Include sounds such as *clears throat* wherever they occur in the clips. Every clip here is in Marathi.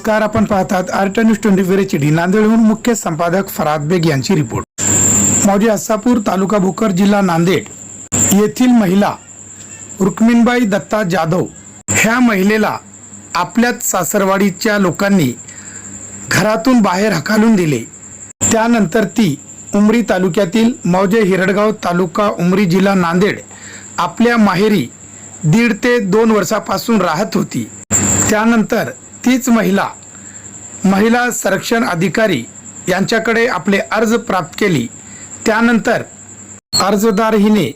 नमस्कार आपण पाहतात art news twenty four H D नांदेडहून मुख्य संपादक फराद बेग यांची रिपोर्ट. मौजे अस्सापूर तालुका भोकर जिल्हा नांदेड येथील महिला रुक्मिणबाई दत्ता जाधव ह्या महिलेला आपल्याच सासरवाडीच्या लोकांनी घरातून बाहेर हकालून दिले. त्यानंतर ती उमरी तालुक्यातील मौजे हिरडगाव तालुका उमरी जिल्हा नांदेड आपल्या माहेरी दीड ते दोन वर्षापासून राहत होती. त्यानंतर तीच महिला महिला संरक्षण अधिकारी यांच्याकडे आपले अर्ज प्राप्त केली. त्यानंतर अर्जदार हिने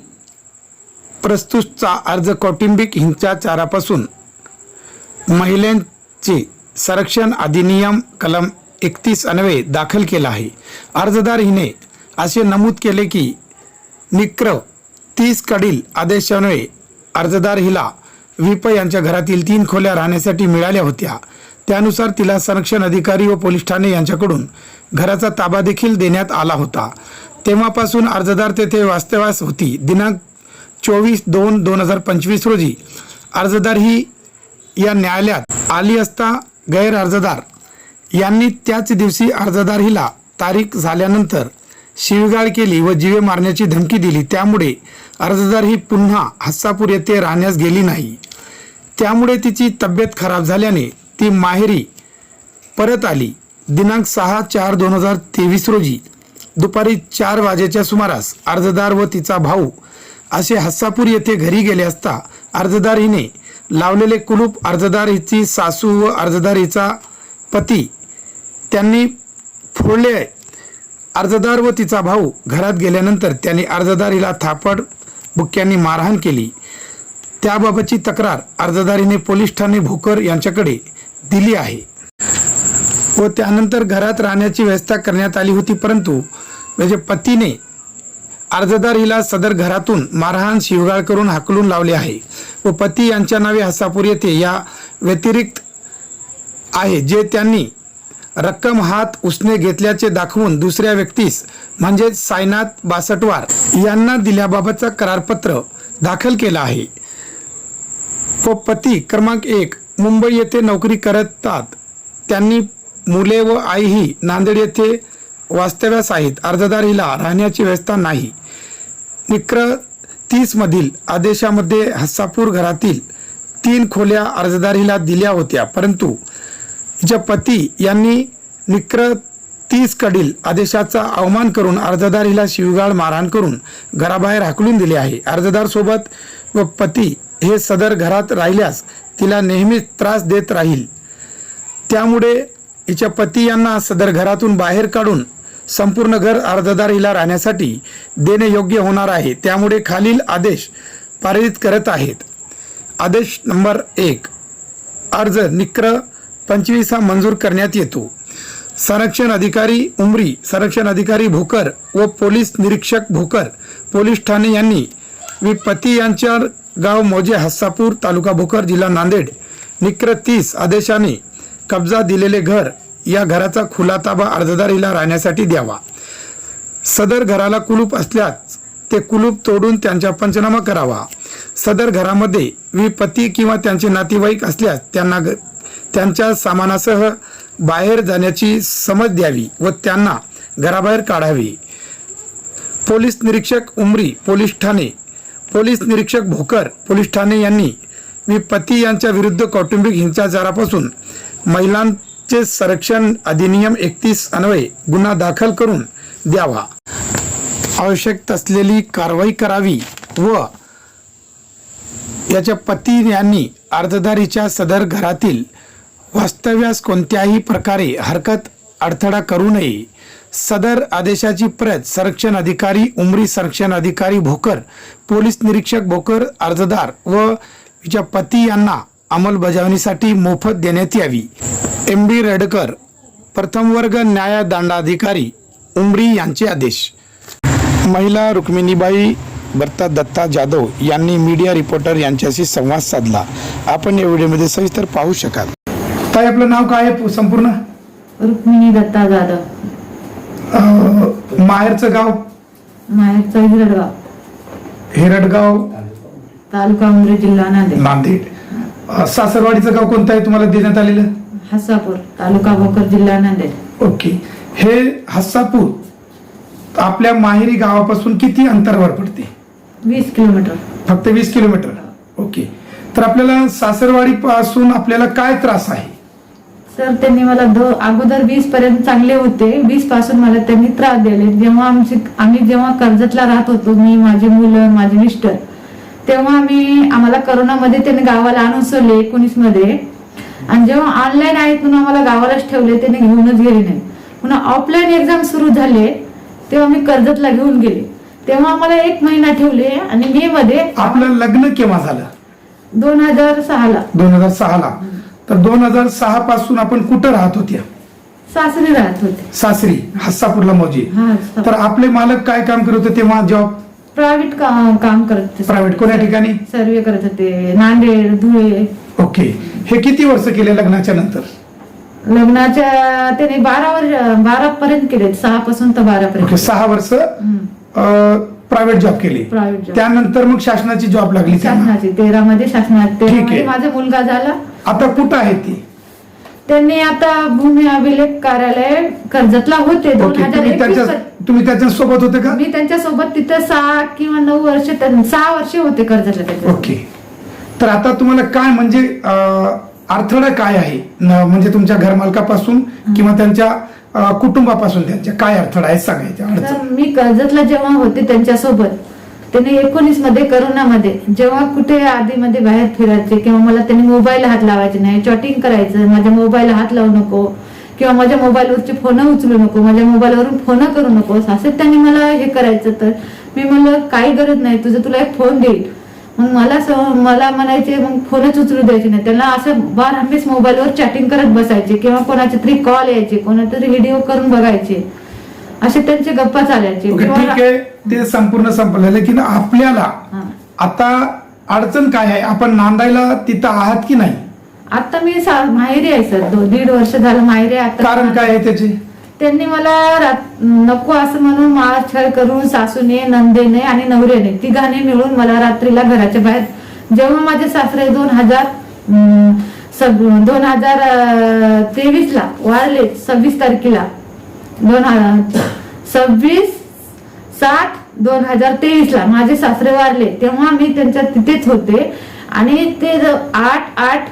प्रस्तुतचा अर्ज कौटुंबिक हिंसाचारापासून महिलांचे संरक्षण अधिनियम कलम एकतीस अन्वये दाखल केला आहे. अर्जदार हिने असे नमूद केले की निक्र तीस कडील आदेशान्वये अर्जदार हिला विप यांच्या घरातील तीन खोल्या राहण्यासाठी मिळाल्या होत्या. त्यानुसार तिला संरक्षण अधिकारी व पोलीस ठाणे यांच्याकडून घराचा ताबा देखील देण्यात आला होता. तेव्हापासून अर्जदार तेथे वास्तव्यास होती. दिनांक चोवीस दोन दोन हजार पंचवीस रोजी अर्जदार ही या न्यायालयात आली असता गैर अर्जदार यांनी त्याच दिवशी अर्जदार हिला तारीख झाल्यानंतर शिवगाळ केली व जीवे मारण्याची धमकी दिली. त्यामुळे अर्जदार ही पुन्हा हस्सापूर येथे राहण्यास गेली नाही. त्यामुळे तिची तब्येत खराब झाल्याने ती माहेरी परत आली. दिनांक सहा चार दोन हजार तेवीस रोजी. दुपारी चार वाजेच्या सुमारास अर्जदार व तिचा भाऊ असे हस्सापूर येथे घरी गेले असता अर्जदार हिने लावलेले कुलूप अर्जदार हिची सासू व अर्जदार हिचा पती त्यांनी फोडले अर्जदार व तिचा भाऊ घरात गेल्यानंतर त्यांनी अर्जदार हिला थापड बुक्क्यांनी मारहाण केली. त्याबाबतची तक्रार अर्जदारीने पोलीस ठाणे भोकर यांच्याकडे दिली आहे. व त्यानंतर घरात राहण्याची व्यवस्था करण्यात आली होती परंतु म्हणजे पतीने अर्जदार हिला सदर घरातून मारहाण शिवगाळ करून हाकलून लावले आहे. व पती यांच्या नावे हसापूर येथे या व्यतिरिक्त आहे जे त्यांनी रक्कम हात उसने घेतल्याचे दाखवून दुसऱ्या व्यक्तीस म्हणजेच सायनाथ बासटवार यांना दिल्याबाबतचा करारपत्र दाखल केला आहे. व पती क्रमांक एक मुंबई येथे नोकरी करतात. त्यांनी मुले व आई ही नांदेड येथे वास्तव्यास आहेत. अर्जदार हिला राहण्याची व्यवस्था नाही. निक्र तीसमधील आदेशामध्ये हस्सापूर घरातील तीन खोल्या अर्जदार हिला दिल्या होत्या. परंतु हिच्या पती यांनी निक्र तीसकडील आदेशाचा अवमान करून अर्जदार हिला शिवगाळ मारहाण करून घराबाहेर हाकलून दिले आहे. अर्जदार सोबत व पती हे सदर घरात राहिल्यास तिला नेहमीच त्रास देत राहील. त्यामुळे हिच्या पती यांना सदर घरातून बाहेर काढून संपूर्ण घर अर्जदार हिला राहण्यासाठी देणे योग्य होणार आहे. त्यामुळे खालील आदेश पारित करत आहेत. आदेश नंबर एक. अर्ज निक्र पंचवीस हा मंजूर करण्यात येतो. संरक्षण अधिकारी उमरी संरक्षण अधिकारी भोकर व पोलीस निरीक्षक भोकर पोलीस ठाणे यांनी विपती यांच्या गाव मोजे हस्सापूर तालुका भोकर जिल्हा नांदेड. निक्र तीस आदेशाने कब्जा दिलेले घर या घराचा खुला ताबा अर्जदारीला राहण्यासाठी द्यावा. सदर घराला कुलूप असल्यास ते कुलूप तोडून त्यांचा पंचनामा करावा. सदर घरामध्ये विपती किंवा त्यांचे नातेवाईक असल्यास त्यांना ग- त्यांच्या सामानासह बाहेर जाण्याची समज द्यावी व त्यांना घराबाहेर काढावी. पोलीस निरीक्षक उमरी पोलीस ठाणे पोलीस निरीक्षक भोकर पोलीस ठाणे यांनी मी पती यांच्या विरुद्ध कौटुंबिक हिंसाचारापासून महिलांचे संरक्षण अधिनियम एकतीस अन्वये गुन्हा दाखल करून द्यावा. आवश्यक असलेली कारवाई करावी व याच्या पती यांनी अर्जदारीच्या सदर घरातील वास्तव्यास कोणत्याही प्रकारे हरकत अडथळा करू नये सदर आदेशाची प्रत संरक्षण अधिकारी उमरी संरक्षण अधिकारी भोकर पोलीस निरीक्षक भोकर अर्जदार व तिच्या पती यांना अंमलबजावणीसाठी मोफत देण्यात यावी. एम बी रेडकर प्रथम वर्ग न्यायदंडाधिकारी उमरी यांचे आदेश. महिला रुक्मिणीबाई बर्ता दत्ता जाधव यांनी मीडिया रिपोर्टर यांच्याशी संवाद साधला. आपण या व्हिडिओमध्ये सविस्तर पाहू शकाल. ताई आपलं नाव काय आहे? संपूर्ण? रुक्मिणी दत्ता जाधव. माहेरचं गाव? माहेरचा हिरडगाव. हेरडगाव? तालुका उमरी जिल्हा नांदेड. नांदेड. सासरवाडीचं गाव कोणतं आहे? तुम्हाला देण्यात आलेलं? हसापूर तालुका भोकर जिल्हा नांदेड. ओके. हे हस्सापूर आपल्या माहेरी गावापासून किती अंतरावर पडते? वीस किलोमीटर. फक्त वीस किलोमीटर. ओके. तर आपल्याला सासरवाडी पासून आपल्याला काय त्रास आहे? सर त्यांनी मला दो अगोदर वीस पर्यंत चांगले होते. वीसपासून मला त्यांनी त्रास दिले जेव्हा आमची आम्ही जेव्हा कर्जतला राहत होतो मी माझी मुलं माझे मिस्टर तेव्हा आम्ही आम्हाला करोनामध्ये त्यांनी गावाला आणून सोडले एकोणीसमध्ये. आणि जेव्हा ऑनलाईन आहेत म्हणून आम्हाला गावालाच ठेवले त्यांनी घेऊनच गेले नाही. पुन्हा ऑफलाईन एक्झाम सुरू झाले तेव्हा मी कर्जतला घेऊन गेले. तेव्हा आम्हाला एक महिना ठेवले आणि मे मध्ये आपलं लग्न केव्हा झालं? दोन हजार सहाला. दोन हजार सहा ला तर दोन हजार सहा पासून आपण कुठं राहत होत्या? सासरी राहत होते. सासरी हस्सापूरला मौजी. हा तर आपले मालक काय काम करत होते तेव्हा जॉब प्रायव्हेट काम करत होते. प्रायव्हेट कोण्या ठिकाणी? सर्वे करत होते. नांदेड धुळे. ओके. हे किती वर्ष केले लग्नाच्या नंतर? लग्नाच्या त्याने बारा वर्ष बारा पर्यंत केले. सहा पासून तर बारा ओके पर्यंत सहा वर्ष प्रायव्हेट जॉब केले. प्रायव्हेट जॉब त्यानंतर मग शासनाची जॉब लागली त्यांना शासनाची तेरा मध्ये शासनात ठीक आहे. तेरामध्ये माझा मुलगा झाला. आता कुठं आहे ती? त्यांनी आता भूमी अभिलेख कार्यालय कर्जतला होते दोन ओके हजार तुम्ही त्याच्या एकवीस तुम्ही त्याच्या सोबत होते का? मी त्यांच्यासोबत तिथं सहा किंवा नऊ वर्ष त्यां- सहा वर्ष होते कर्जतला त्याच्या ओके. तर आता तुम्हाला काय म्हणजे अं, अडथळा काय आहे? न- म्हणजे तुमच्या घरमालकापासून किंवा त्यांच्या अं, कुटुंबापासून त्यांच्या काय अडथळा आहे सांगायच्या? अडचण. तर मी कर्जतला जेव्हा होते त्यांच्यासोबत त्यांनी एकोणीसमध्ये करोनामध्ये जेव्हा कुठे आधीमध्ये बाहेर फिरायचे किंवा मला त्यांनी मोबाईल हात लावायचे नाही चॉटिंग करायचं माझ्या मोबाईल हात लावू नको किंवा माझ्या मोबाईलवरचे फोन उचलू नको माझ्या मोबाईलवरून फोन करू नकोस असे त्यांनी मला हे करायचं. तर मी म्हणलं काही गरज नाही तुझं तुला एक फोन देईल. मग मला स- मला म्हणायचे मग फोनच उचलू द्यायचे नाही. त्यांना असं बार हमेश मोबाईलवर चॅटिंग करत बसायचे किंवा कोणाचे तरी कॉल यायचे कोणातरी व्हिडिओ करून बघायचे. असे त्यांचे गप्पा चालायचे. ठीक आहे. ते संपूर्ण संपलं. लेकिन आपल्याला. आता अडचण काय आहे? आपण नांदायला तिथं आहात की नाही? आता मी माहेरी आहे सर. दीड वर्ष झालं माहेरी आता कारण काय आहे त्याचे? त्यांनी मला नको असं म्हणून मारछळ करून सासूने नंदेने आणि नवऱ्याने तिघांनी मिळून मला रात्रीला घराच्या बाहेर जेव्हा माझे सासरे दोन हजार दोन हजार तेवीस ला वाढले सव्वीस तारखेला दोन हजार सव्वीस सात दोन हजार तेवीस ला माझे सासरे वारले तेव्हा मी त्यांच्या तिथेच होते. आणि ते आठ आठ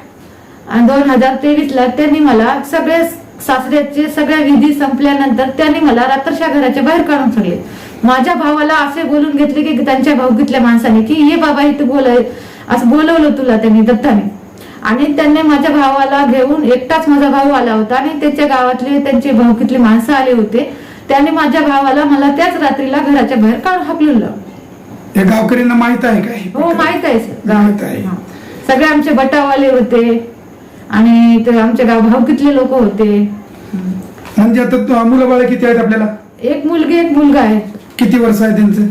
दोन हजार तेवीस ला त्यांनी मला सगळे सासऱ्याचे सगळ्या विधी संपल्यानंतर त्यांनी मला रात्रशा घराच्या बाहेर काढून सोडले. माझ्या भावाला असे बोलून घेतले की त्यांच्या भाऊ घेतल्या माणसाने की ये बाबा इथं बोलाय असं बोलवलं तुला त्यांनी दत्ताने. आणि त्यांनी माझ्या भावाला घेऊन एकटाच माझा भाऊ आला होता आणि त्याच्या गावातले त्यांचे भाऊकीतले माणसं आले होते. त्याने माझ्या भावाला मला त्याच रात्रीला घराच्या बाहेर काढून हाकलून हे गावकऱ्यांना माहीत आहे काय हो माहीत आहे सर. माहीत आहे. सगळे आमचे बटावाले होते आणि ते आमच्या गाव भावकीतले लोक होते. म्हणजे आता तु- मुलं बाळ किती आहेत आपल्याला? एक मुलगी एक मुलगा आहे. किती वर्ष आहे त्यांचं?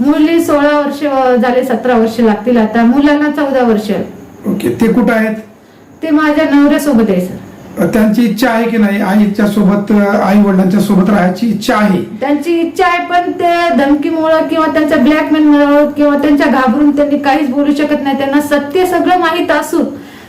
मुली सोळा वर्ष झाले सतरा वर्ष लागतील आता. मुलांना चौदा वर्ष. ओके ते कुठं आहेत? ते माझ्या नवऱ्यासोबत आहे सर. त्यांची इच्छा आहे की नाही? आईच्या सोबत आई वडिलांच्या सोबत राहायची इच्छा आहे? त्यांची इच्छा आहे पण ते धमकीमुळं किंवा त्यांच्या ब्लॅकमेलमुळं किंवा त्यांच्या घाबरून त्यांनी काहीच बोलू शकत नाही. त्यांना सत्य सगळं माहीत असून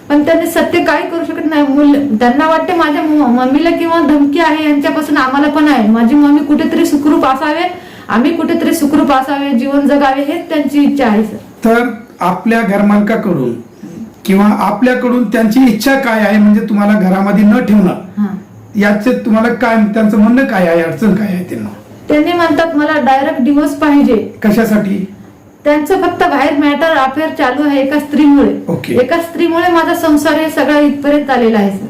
पण त्यांनी सत्य काही करू शकत नाही. मुल त्यांना वाटते माझ्या मु- मम्मीला किंवा धमकी आहे यांच्यापासून आम्हाला पण आहे. माझी मम्मी कुठेतरी सुखरूप असावे आम्ही कुठेतरी सुखरूप असावे जीवन जगावे हेच त्यांची इच्छा आहे सर. तर आपल्या घरमालकाकडून किंवा आपल्याकडून त्यांची इच्छा काय आहे म्हणजे तुम्हाला घरामध्ये न ठेवणं हा. याचे तुम्हाला काय त्यांचं म्हणणं काय आहे अडचण काय आहे त्यांना? त्यांनी म्हणतात मला डायरेक्ट डिवोर्स पाहिजे. कशासाठी? त्यांचं फक्त बाहेर मॅटर अफेअर चालू आहे एका स्त्रीमुळे. ओके. एका स्त्रीमुळे माझा संसार हे सगळा इथपर्यंत आलेला आहे सर.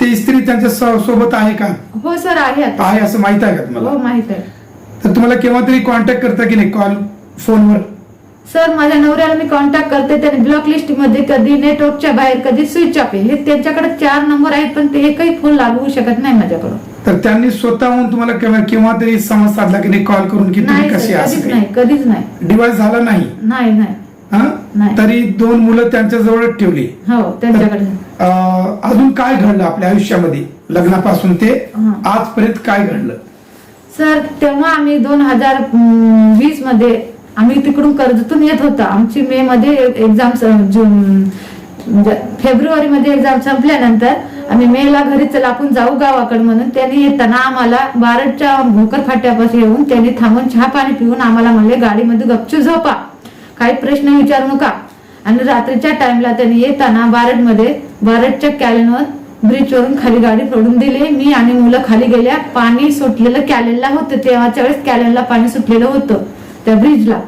ते स्त्री त्यांच्यासोबत आहे का? हो सर आहे आता. आहे असं माहीत आहे का हो तुम्हाला माहीत आहे. तर तुम्हाला केव्हा तरी कॉन्टॅक्ट करता की नाही कॉल फोनवर? सर माझ्या नवऱ्याला मी कॉन्टॅक्ट करते त्याने ब्लॉक लिस्टमध्ये कधी नेटवर्कच्या बाहेर कधी स्विच ऑफ आहे हे त्यांच्याकडे चार नंबर आहेत पण ते एकही फोन लागू शकत नाही माझ्याकडून. तर त्यांनी स्वतःहून तुम्हाला केव्हा केव्हा तरी समज साधला की नाही कॉल करून की तुम्ही कशी कधीच नाही कधीच नाही. डिवाइस झाला नाही? नाही नाही. तरी दोन मुलं त्यांच्या जवळच ठेवली. हो त्यांच्याकडे अजून काय घडलं आपल्या आयुष्यामध्ये? लग्नापासून ते. आजपर्यंत काय घडलं? सर तेव्हा आम्ही दोन हजार वीसमध्ये आम्ही तिकडून कर्जतून येत होता. आमची मे मध्ये एक्झाम जून म्हणजे फेब्रुवारी मध्ये एक्झाम संपल्यानंतर आम्ही मेला घरी चला आपण जाऊ गावाकडे म्हणून. त्यांनी येताना आम्हाला बारडच्या भोकर फाट्यापासून येऊन त्यांनी थांबून चहा पाणी पिऊन आम्हाला म्हणले गाडीमध्ये गपचू झोपा. काही प्रश्न विचारू नका. आणि रात्रीच्या टाइमला त्यांनी येताना बारडमध्ये बारडच्या कॅलनवर ब्रिजवरून खाली गाडी सोडून दिली. मी आणि मुलं खाली गेल्या. पाणी सुटलेलं कॅलेनला होतं. तेव्हाच्या वेळेस कॅलेनला पाणी सुटलेलं होतं. त्या ब्रिजला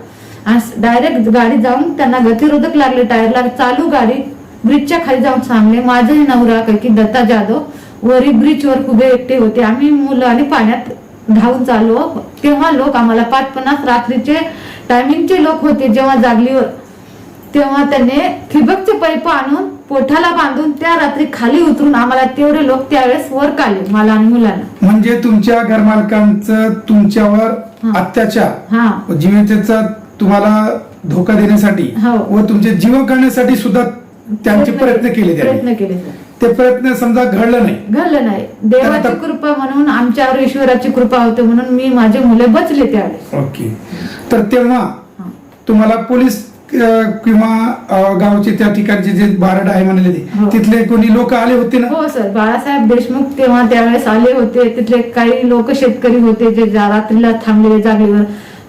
आणि डायरेक्ट गाडी जाऊन त्यांना गतिरोधक लागले टायरला चालू गाडी ब्रिजच्या खाली जाऊन सांगले माझे नवरा कैकी दत्ता जाधव वरी ब्रिजवर उभे एकटे होते. आम्ही मुलं आणि पाण्यात धावून चाललो. तेव्हा लोक आम्हाला पाच पन्नास रात्रीचे टायमिंगचे लोक होते जेव्हा जागलीवर. तेव्हा त्याने ठिबकचे पैप आणून पोठाला बांधून त्या रात्री खाली उतरून आम्हाला तेवढे लोक त्यावेळेस वर काढले मला आणि मुलांना. म्हणजे तुमच्या घरमालकांचं तुमच्यावर अत्याचार हा. व जीवितेचा तुम्हाला धोका देण्यासाठी हो. व तुमचे जीवन काढण्यासाठी सुद्धा त्यांचे प्रयत्न केले प्रयत्न केले ते प्रयत्न समजा घडलं नाही. घडलं नाही. देवाची कृपा म्हणून आमच्यावर ईश्वराची कृपा होते म्हणून मी माझे मुले बचले त्यावेळेस. ओके. तर तेव्हा. तुम्हाला पोलीस किंवा गावचे त्या ठिकाणचे जे बारड आहे म्हणले ते, हो. तिथले कोणी लोक आले होते ना? हो सर. बाळासाहेब देशमुख तेव्हा त्यावेळेस आले होते. तिथले काही लोक शेतकरी होते जे रात्रीला थांबलेले जागेवर.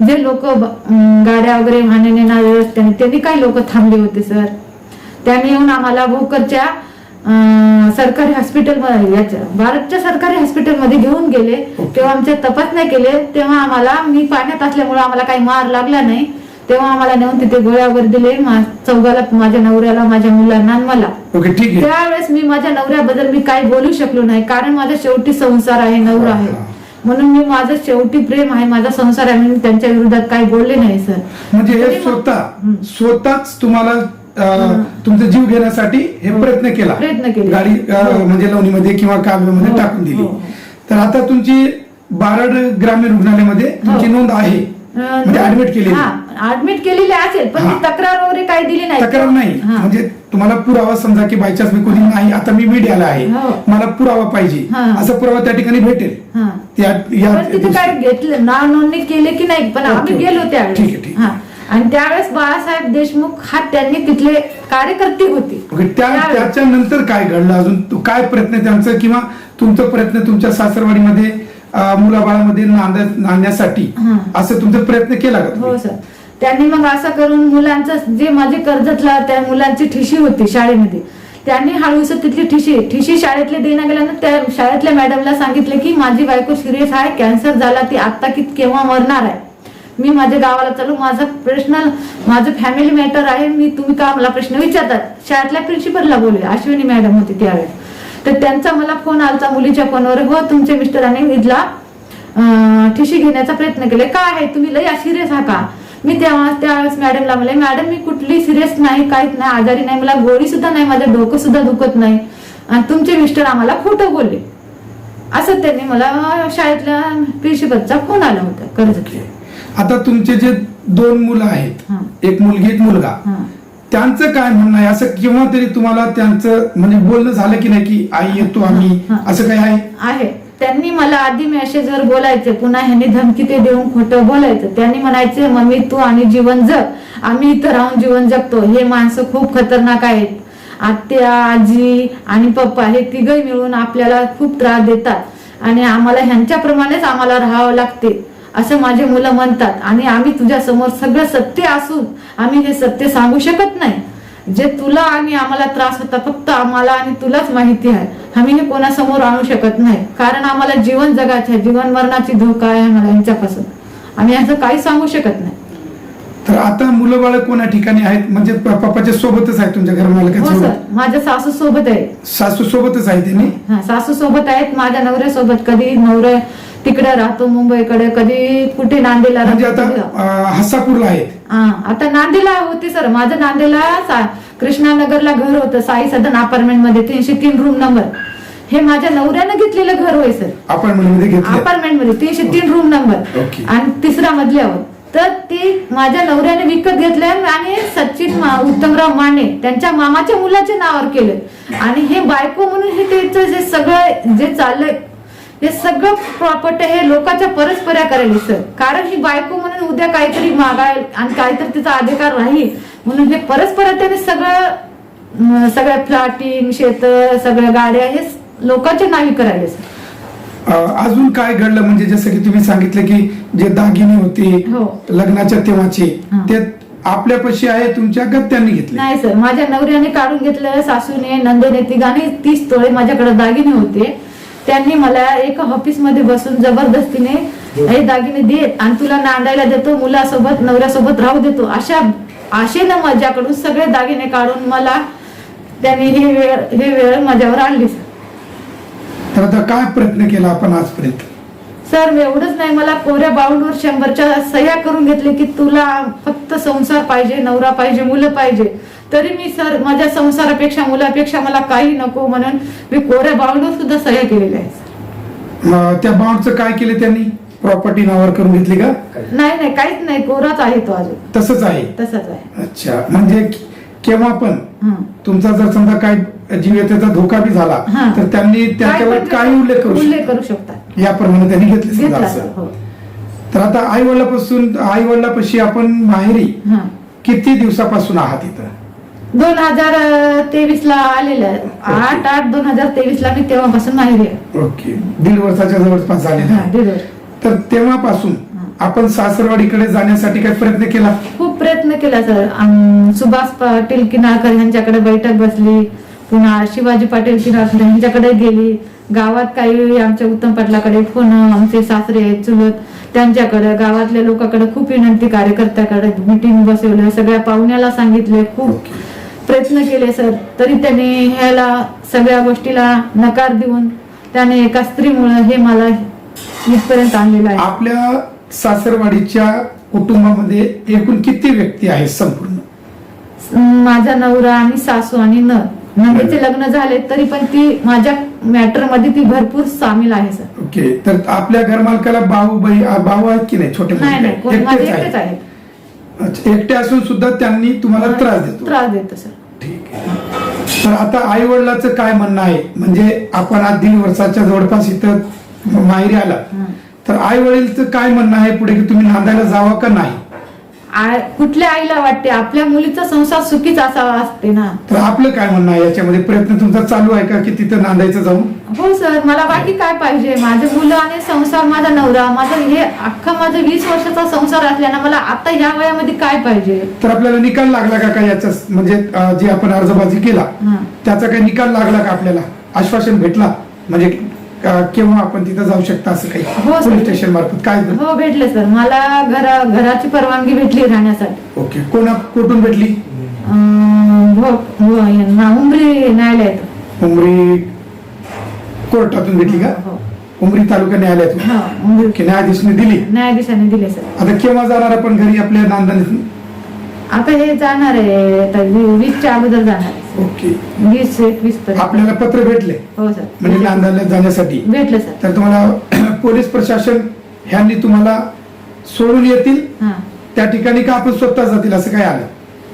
जे लोक गाड्या वगैरे वाहने नेणारे रस्त्याने त्यांनी काही लोक थांबले होते सर. त्यांनी येऊन आम्हाला भोकरच्या सरकारी हॉस्पिटल याच्या भारतच्या सरकारी हॉस्पिटलमध्ये घेऊन गेले. तेव्हा आमच्या तपासण्या केले. तेव्हा आम्हाला मी पाण्यात असल्यामुळे आम्हाला काही मार लागला नाही. तेव्हा आम्हाला नेऊन तिथे गोळ्या वगैरे दिले मा- चौघाला माझ्या नवऱ्याला माझ्या मुलांना मला. ओके ठीक आहे. त्यावेळेस मी माझ्या नवऱ्याबद्दल मी काही बोलू शकलो नाही कारण माझा शेवटी संसार आहे नवरा आहे. म्हणून मी माझं शेवटी प्रेम आहे माझा संसार आहे म्हणून त्यांच्या विरोधात काही बोलले नाही सर. म्हणजे हे स्वतः स्वतःच तुम्हाला तुमचा जीव घेण्यासाठी हे प्रयत्न केला. प्रयत्न केले. गाडी अं, म्हणजे लवणीमध्ये किंवा कालव्यामध्ये हो, टाकून दिली. हो, हो. तर आता तुमची बारड ग्रामीण रुग्णालयामध्ये तुमची नोंद आहे. म्हणजे ऍडमिट केली हा ऍडमिट केलेली असेल पण हा. तक्रार वगैरे काही दिली नाही. तक्रार नाही. म्हणजे तुम्हाला पुरावा समजा की बायचान्स मी कोणी नाही आता मी मीडियाला आहे. हो. मला पुरावा पाहिजे. असा पुरावा त्या ठिकाणी भेटेल. तिथे काय घेतलं नाव नोंदणी केली की नाही पण आम्ही. गेलो त्यावेळेस. ठीक आणि त्यावेळेस बाळासाहेब देशमुख हा त्यांनी तिथले कार्यकर्ते होते. ओके, त्या त्यावेळेस- त्याच्यानंतर काय घडलं अजून? काय प्रयत्न त्यांचा किंवा तुमचा प्रयत्न तुमच्या सासरवाडीमध्ये मुलाबाळामध्ये नांद- नांदण्यासाठी. असं तुमचा प्रयत्न केला का हो? सर. त्यांनी मग असं करून मुलांचं जे माझे कर्जतला त्या मुलांची ठिशी होती शाळेमध्ये. त्यांनी हळूस तिथली ठिशी ठिशी शाळेतले देण्या गेल्यानं त्या शाळेतल्या मॅडमला सांगितलं की माझी बायको सिरियस आहे कॅन्सर झाला ती आता की केव्हा मरणार आहे? मी माझ्या गावाला चालू माझा पर्सनल माझं फॅमिली मॅटर आहे मी तुम्ही का मला प्रश्न विचारतात? शाळेतल्या प्रिन्सिपलला बोलले अश्विनी मॅडम होती त्यावेळेस. तर त्यांचा मला फोन आलता मुलीच्या फोनवर हो तुमच्या मिस्टरांनी अं, ठिशी घेण्याचा प्रयत्न केले. काय आहे? तुम्ही लय सिरियस आहा का? मी तेव्हा त्यावेळेस मॅडमला म्हणले मॅडम मी कुठली सिरियस नाही काहीच नाही आजारी नाही मला गोळी सुद्धा नाही माझं डोकं सुद्धा दुखत नाही. आणि तुमचे मिस्टर आम्हाला खोटं बोलले. असं त्यांनी मला शाळेतल्या प्रिन्सिपलचा फोन आला होता कर्ज आता तुमचे जे दोन मुलं हा. आहेत एक मुलगी एक मुलगा. हा. त्यांचं काय म्हणणं आहे? असं केव्हा तरी तुम्हाला त्यांचं म्हणजे बोलणं झालं की नाही की आई येतो आम्ही. असं काय आहे? आहे. त्यांनी मला आधी मेसेजवर बोलायचे. पुन्हा ह्यांनी धमकी ते देऊन खोटं बोलायचं. त्यांनी म्हणायचे मम्मी तू आणि जीवन जग. आम्ही इथं राहून जीवन जगतो. हे माणसं खूप खतरनाक आहेत. आत्या आजी आणि पप्पा हे तिघही मिळून आपल्याला खूप त्रास देतात. आणि आम्हाला ह्यांच्याप्रमाणेच आम्हाला राहावं लागते. असं माझे मुलं म्हणतात. आणि आम्ही तुझ्या समोर सगळं सत्य असून आम्ही हे सत्य सांगू शकत नाही. जे तुला आणि आम्हाला त्रास होता फक्त आम्हाला आणि तुलाच माहिती आहे. आम्ही हे कोणासमोर आणू शकत नाही. कारण आम्हाला जीवन जगायचं आहे जीवन मरणाची धोका आहे आम्हाला यांच्यापासून. आम्ही असं काही सांगू शकत नाही. तर आता मुलं बाळ कोणा ठिकाणी आहेत? म्हणजे पप्पाच्या सोबतच आहेत तुमच्या घर हो सर. माझ्या सासू सोबत आहे सासू सोबतच आहे त्यांनी? हा सासू सोबत आहेत माझ्या नवऱ्यासोबत. कधी नवरा तिकडे राहतो मुंबईकडे कधी कुठे नांदेला म्हणजे राहतो आता कधी- अं, हसापूरला आहेत. हा आता नांदेला होते सर. माझं नांदेला सा- कृष्णानगरला घर होतं साई सदन अपार्टमेंटमध्ये तीनशे तीन रूम नंबर. हे माझ्या नवऱ्यानं घेतलेलं घर होय सर. अपार्टमेंटमध्ये घेतले अपार्टमेंटमध्ये तीनशे तीन रूम नंबर. ओके. आणि तिसऱ्या मजल्यावर तर ती माझ्या नवऱ्याने विकत घेतले आणि सचिन मा- उत्तमराव माने त्यांच्या मामाच्या मुलाच्या नावावर केलं आणि हे बायको म्हणून हे त्याचं जे सगळं जे चाललंय हे सगळं प्रॉपर्टी हे लोकांच्या परस्पऱ्या करायला सर कारण ही बायको म्हणून उद्या काहीतरी मागाय आणि काहीतरी तिचा अधिकार राहील म्हणून हे परस्पर त्याने सगळं सगळ्या फ्लॅटिंग शेत सगळ्या गाड्या हे लोकांच्या नावी करायले सर अजून काय घडलं? म्हणजे जसं की तुम्ही सांगितलं की जे दागिने होते हो. लग्नाच्या तेव्हाचे. ते आपल्यापाशी आहे तुमच्या का त्यांनी घेतले. नाही सर. माझ्या नवऱ्याने काढून घेतलं सासूने नंदेने तिघांनी तीस तोळे माझ्याकडे दागिने होते. त्यांनी मला एका ऑफिसमध्ये बसून जबरदस्तीने हे दागिने दे आणि तुला नांदायला देतो मुलासोबत नवऱ्यासोबत राहू देतो. अशा आशेनं माझ्याकडून सगळे दागिने काढून मला त्यांनी ही वेळ ही वेळ माझ्यावर आणली सर. तर आता काय प्रयत्न केला आपण आजपर्यंत? सर एवढंच नाही. मला कोऱ्या बाउंडवर शंभरच्या सह्या करून घेतले की तुला फक्त संसार पाहिजे नवरा पाहिजे मुलं पाहिजे. तरी मी सर माझ्या संसारापेक्षा मुलापेक्षा मला काही नको म्हणून मी कोऱ्या बाउंडवर सुद्धा सह्या केलेल्या आहेत. त्या बाउंडचं काय केलं त्यांनी? प्रॉपर्टी नावावर करून घेतली का? नाही नाही काहीच नाही. कोराच आहे तो अजून. तसंच आहे. तसाच आहे. अच्छा. म्हणजे केव्हा पण. तुमचा जर समजा काय जीविताचा धोका बी झाला. तर त्यांनी त्याच्यावर काय उल्लेख करू उल्लेख शकतात? याप्रमाणे त्यांनी घेतले. हो तर आता आई वडिलापासून आई वडिलापाशी आपण माहेरी किती दिवसापासून आहात इथं दोन हजार तेवीस ला आलेलं आठ आठ दोन हजार तेवीस ला मी तेव्हापासून माहेरी ओके दीड वर्षाच्या जवळपास झाले. तर तेव्हापासून आपण सासरवाडीकडे जाण्यासाठी काय प्रयत्न केला? खूप प्रयत्न केला सर. आम- सुभाष पाटील किनाळकर यांच्याकडे बैठक बसली. पुन्हा शिवाजी पाटील किनाळकर यांच्याकडे गेली. गावात काही आमच्या उत्तम पाटलाकडे फोन आमचे सासरे आहेत चुलत त्यांच्याकडे गावातल्या लोकांकडे खूप विनंती कार्यकर्त्याकडे मिटिंग बसवलं. सगळ्या पाहुण्याला सांगितले. खूप. प्रयत्न केले सर. तरी त्यांनी ह्याला सगळ्या गोष्टीला नकार देऊन त्याने एका स्त्रीमुळे हे मला इथपर्यंत आणलेलं आहे. आपल्या सासरवाडीच्या कुटुंबामध्ये एकूण किती व्यक्ती आहेत संपूर्ण? माझा नवरा आणि सासू आणि न नंदेचे लग्न झाले तरी पण ती माझ्या मॅटरमध्ये ती भरपूर सामील आहे सर. ओके तर आपल्या घरमालकाला भाऊ बही भाऊ आहेत की नाही? छोटे नाही एकटे असून सुद्धा त्यांनी तुम्हाला त्रास देतो. त्रास देतो सर. ठीक आहे. तर आता आई वडिलाचं काय म्हणणं आहे? म्हणजे आपण आज दीड वर्षाच्या जवळपास इथं माहेरी आला. तर आई वडीलचं काय म्हणणं आहे पुढे की तुम्ही नांदायला जावं का नाही? आ- कुठल्या आईला वाटते? आपल्या मुलीचा संसार सुखीच असावा असते ना. तर आपलं काय म्हणणं आहे? याच्यामध्ये प्रयत्न तुमचा चालू आहे का की तिथं नांदायचं जाऊन? हो सर. मला बाकी काय पाहिजे? माझे मुलं आणि संसार माझा नवरा माझं हे अख्खा माझं वीस वर्षाचा संसार असल्यानं मला आता या वयामध्ये काय पाहिजे? तर आपल्याला निकाल लागला का काय याचा? म्हणजे अं, जे आपण अर्जबाजी केला हं. त्याचा काही निकाल लागला का आपल्याला? आश्वासन भेटला? म्हणजे अं, केव्हा आपण तिथं जाऊ शकता असं काही? हो, सर. पोलीस स्टेशन मार्फत काय हो भेटले सर. मला घरा घराची परवानगी भेटली राहण्यासाठी. ओके. कोणा कुठून भेटली? अं, भो- ना- उमरी न्यायालयात उमरी कोर्टातून भेटली का? हो. उमरी तालुका न्यायालयातून? हा, उमरी. ओके न्यायाधीशने दिली. न्यायाधीशाने दिले सर. आता केव्हा जाणार आपण घरी आपल्या नांदणी आता हे जाणार आहे आता वी- वीसच्या अगोदर जाणार आहे. ओके. वीस एकवीस पर्यंत. आपल्याला पत्र भेटले? हो म्हणजे सर नांदायला जाण्यासाठी? भेटलं सर. तर तुम्हाला *clears throat* पोलीस प्रशासन ह्यांनी तुम्हाला सोडून येतील? हा. त्या ठिकाणी का आपण स्वतः जातील? असं काय आलं?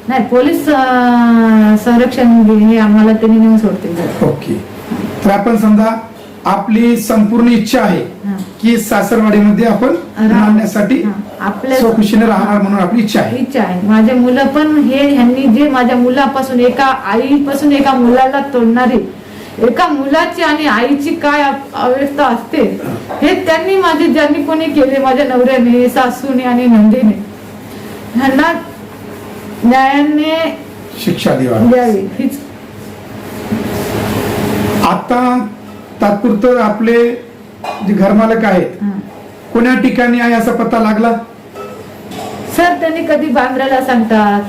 नाही पोलीस अं, संरक्षण हे आम्हाला त्यांनी नेऊन सोडतील सर. ओके. तर आपण समजा आपली संपूर्ण इच्छा आहे हा. की सासरवाडीमध्ये आपण राह- राहण्यासाठी. आपल्या स्वखुशीने राहणार म्हणून आपली इच्छा आहे. इच्छा आहे. माझे मुलं पण हे ह्यांनी जे माझ्या मुलापासून एका आईपासून एका मुलाला तोडणारी एका मुलाची आणि आईची काय अव- अवस्था असते हे त्यांनी माझे ज्यांनी कोणी केले माझ्या नवऱ्याने सासूने आणि नंदीने ह्यांना न्यायाने शिक्षा द्यावी. हीच. आता तात्पुरतं आपले जे घरमालक आहेत. कोण्या ठिकाणी आहे असा पत्ता लागला? सर त्यांनी कधी बांद्र्याला सांगतात?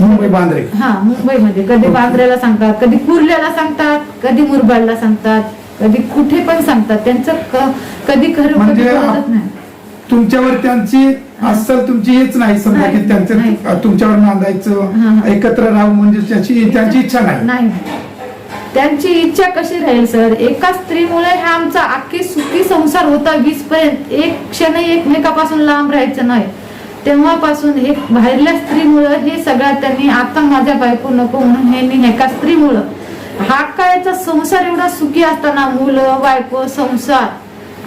मुंबई बांद्रे. हा मुंबईमध्ये. कधी बांद्र्याला सांगतात कधी कुर्ल्याला सांगतात कधी मुरबाडला सांगतात कधी कुठे पण सांगतात. त्यांचं कधी खरं म्हणजे तुमच्यावर त्यांची अस्सल तुमची हेच नाही समजा की त्यांचं. तुमच्यावर नांदायचं. एकत्र राहू म्हणजे त्याची त्यांची इच्छा नाही नाही. त्यांची इच्छा कशी राहील सर? एका स्त्रीमुळे हा आमचा अख्खी सुखी संसार होता वीस पर्यंत एक क्षण एकमेकापासून लांब राहायचं नाही. तेव्हापासून एक बाहेरल्या स्त्रीमुळं हे सगळं त्यांनी आता माझ्या बायको नको म्हणून हे एका स्त्रीमुळं. हा कायचा संसार एवढा सुखी असताना मुलं बायको संसार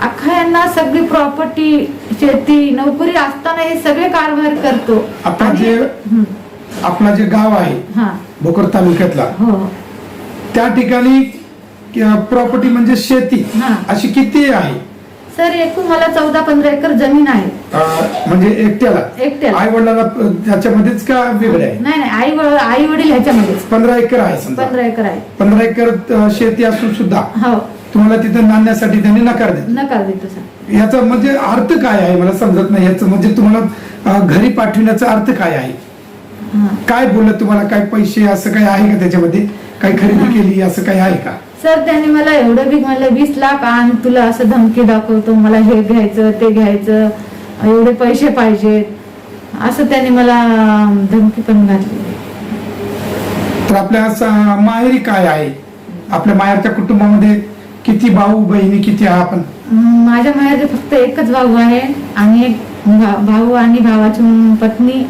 अख्खा यांना सगळी प्रॉपर्टी शेती नोकरी असताना हे सगळे कारभार करतो. आता आणि- जे आपलं जे गाव आहे हा. भोकर तालुक्यातला हो. त्या ठिकाणी प्रॉपर्टी म्हणजे शेती हा. अशी किती आहे? सर एकूण मला चौदा पंधरा एकर जमीन आहे. अं, म्हणजे एकट्याला? एकट्याला. आई वडिलांना त्याच्यामध्येच का वेगळे आहे? नाही नाही आई वडील आई वडील ह्याच्यामध्येच पंधरा एकर आहे समजा. पंधरा एकर आहे. पंधरा एकर अं, शेती असून सुद्धा हो. तुम्हाला तिथं नांदण्यासाठी त्यांनी नकार दिला नकार देतो सर. याचा म्हणजे अर्थ काय आहे? मला समजत नाही. याचं म्हणजे तुम्हाला अं, घरी पाठविण्याचा अर्थ काय आहे? काय बोललं तुम्हाला? काय पैसे असं काय आहे का त्याच्यामध्ये? काही खरेदी केली असं काही आहे का? सर त्यांनी मला एवढं बी म्हणलं वीस लाख आण तुला असं धमकी दाखवतो मला हे घ्यायचं ते घ्यायचं एवढे पैसे पाहिजेत असं त्यांनी मला धमकी पण घातली. तर आपल्या माहेरी काय आहे? आपल्या माहेरच्या कुटुंबामध्ये किती भाऊ बहिणी किती आहे आपण? माझ्या माहेर फक्त एकच भाऊ आहे आणि एक भाऊ आणि भावाची पत्नी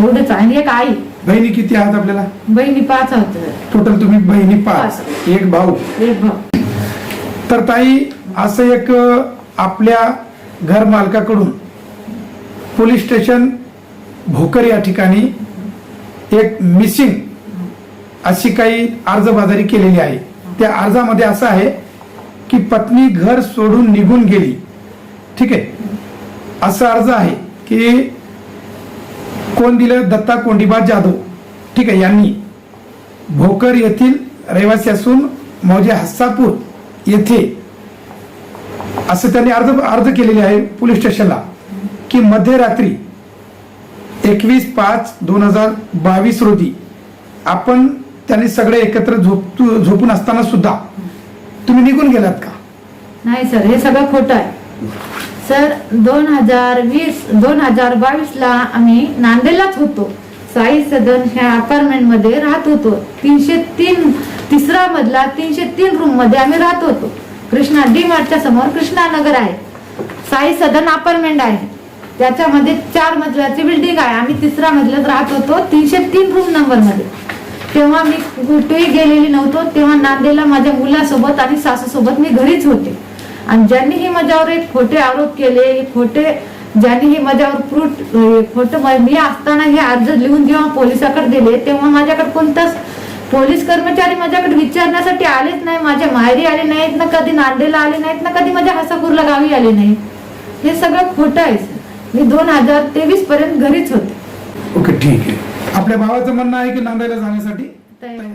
एवढंच आहे आणि एक आई? बहिणी किती आहात आपल्याला? बहिणी पाच आहोत. टोटल तुम्ही बहिणी पाच. एक भाऊ. एक भाऊ. तर ताई असं एक आपल्या घर मालकाकडून पोलीस स्टेशन भोकर या ठिकाणी एक मिसिंग अशी काही अर्जबाजारी केलेली आहे. त्या अर्जामध्ये असं आहे की पत्नी घर सोडून निघून गेली. ठीक आहे? असा अर्ज आहे की कोण दिलं दत्ता कोंडीबा जाधव. ठीक आहे यांनी भोकर येथील रहिवासी असून मौजे हस्सापूर येथे असं त्यांनी अर्ज अर्ज केलेले आहे पोलीस स्टेशनला की मध्यरात्री एकवीस पाच दोन हजार बावीस रोजी आपण त्यांनी सगळे एकत्र झोप झोपून असताना सुद्धा तुम्ही निघून गेलात का? नाही सर हे सगळं खोटं आहे. सर दोन हजार वीस दोन हजार बावीस ला आम्ही नांदेडलाच होतो. साई सदन ह्या अपार्टमेंटमध्ये राहत होतो. तीनशे तीन तिसरा मधला तीनशे तीन रूममध्ये आम्ही राहत होतो. कृष्णा डी मार्टच्या समोर कृष्णा नगर आहे. साई सदन अपार्टमेंट आहे. त्याच्यामध्ये चार मजल्याची बिल्डिंग आहे. आम्ही तिसरा मजल्यात राहत होतो तीनशे तीन रूम नंबरमध्ये. तेव्हा मी कुठेही गेलेली नव्हतो. तेव्हा नांदेडला माझ्या मुलासोबत आणि सासूसोबत मी घरीच होते. आणि ज्यांनी हे माझ्यावर एक खोटे आरोप केले हे खोटे ज्यांनी हे माझ्यावर प्रूट खोटं म- असताना हे अर्ज लिहून जेव्हा पोलिसाकडे दिले तेव्हा माझ्याकडे कोणताच पोलीस कर्मचारी माझ्याकडे विचारण्यासाठी आलेच नाही माझ्या माहेरी आले नाहीत ना कधी नांदेडला आले नाहीत ना कधी माझ्या हसापूरला गावी आले नाही. हे सगळं खोटं आहे मी दोन हजार तेवीस पर्यंत घरीच होते. ओके ठीक आहे. आपल्या भावाचं म्हणणं आहे की नांदायला जाण्यासाठी तयार.